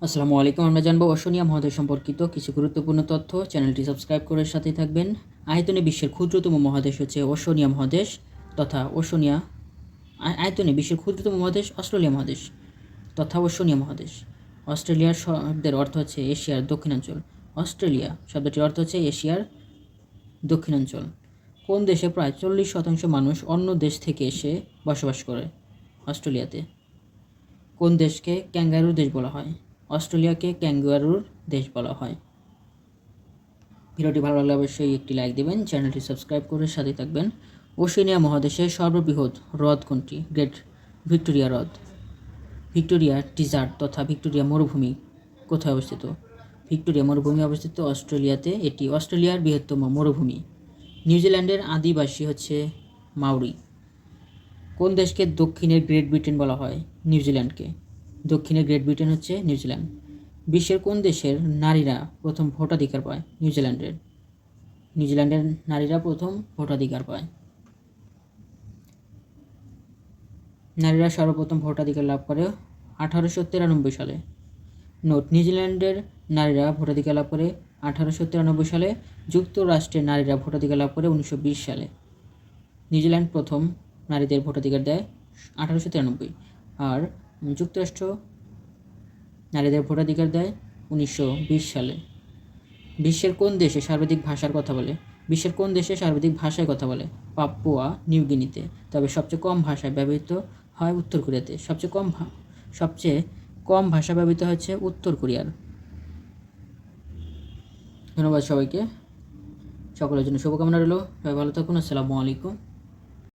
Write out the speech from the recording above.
আসসালামু আলাইকুম, আমরা জানব অশনিয়া মহাদেশ সম্পর্কিত কিছু গুরুত্বপূর্ণ তথ্য। চ্যানেলটি সাবস্ক্রাইব করে সাথে থাকবেন। আয়তনে বিশ্বের ক্ষুদ্রতম মহাদেশ হচ্ছে ওশনিয়া মহাদেশ তথা আ- আয়তনে বিশ্বের ক্ষুদ্রতম মহাদেশ অস্ট্রেলিয়া মহাদেশ তথা ওশনিয়া মহাদেশ। অস্ট্রেলিয়ার শব্দের অর্থ হচ্ছে এশিয়ার দক্ষিণাঞ্চল। অস্ট্রেলিয়া শব্দটির অর্থ হচ্ছে এশিয়ার দক্ষিণাঞ্চল। কোন দেশে প্রায় চল্লিশ শতাংশ মানুষ অন্য দেশ থেকে এসে বসবাস করে? অস্ট্রেলিয়াতে। কোন দেশকে ক্যাঙ্গারুর দেশ বলা হয়? অস্ট্রেলিয়াকে ক্যাঙ্গারুর দেশ বলা হয়। ভিডিওটি ভালো লাগলে অবশ্যই একটি লাইক দেবেন, চ্যানেলটি সাবস্ক্রাইব করে সাথে থাকবেন। ওশেনিয়া মহাদেশের সর্ববৃহৎ হ্রদ কোনটি? গ্রেট ভিক্টোরিয়া হ্রদ। ভিক্টোরিয়া ডিজার্ট তথা ভিক্টোরিয়া মরুভূমি কোথায় অবস্থিত? ভিক্টোরিয়া মরুভূমি অবস্থিত অস্ট্রেলিয়াতে। এটি অস্ট্রেলিয়ার বৃহত্তম মরুভূমি। নিউজিল্যান্ডের আদিবাসী হচ্ছে মাউরি। কোন দেশকে দক্ষিণের গ্রেট ব্রিটেন বলা হয়? নিউজিল্যান্ডকে। দক্ষিণের গ্রেট ব্রিটেন হচ্ছে নিউজিল্যান্ড বিশ্বের কোন দেশের নারীরা প্রথম ভোটাধিকার পায়? নিউজিল্যান্ডের নিউজিল্যান্ডের নারীরা প্রথম ভোটাধিকার পায়। নারীরা সর্বপ্রথম ভোটাধিকার লাভ করে আঠারোশো তিরানব্বই সালে। নোট নিউজিল্যান্ডের নারীরা ভোটাধিকার লাভ করে আঠারোশো তিরানব্বই সালে, যুক্তরাষ্ট্রের নারীরা ভোটাধিকার লাভ করে উনিশশো বিশ সালে। নিউজিল্যান্ড প্রথম নারীদের ভোটাধিকার দেয় আঠারোশো তিরানব্বই। আর যুক্তরাষ্ট্র, নারীদের ভোটাধিকার দেয় উনিশশো বিশ সালে। বিশ্বের কোন দেশে সর্বাধিক ভাষার কথা বলে? বিশ্বের কোন দেশে সর্বাধিক ভাষায় কথা বলে? পাপুয়া নিউগিনিতে তবে সবচেয়ে কম ভাষায় ব্যবহৃত হয় উত্তর কোরিয়াতে। সবচেয়ে কম সবচেয়ে কম ভাষা ব্যবহৃত হচ্ছে উত্তর কোরিয়ার। ধন্যবাদ সবাইকে। সকলের জন্য শুভকামনা রইল। সবাই ভালো থাকুন। আসসালামু আলাইকুম।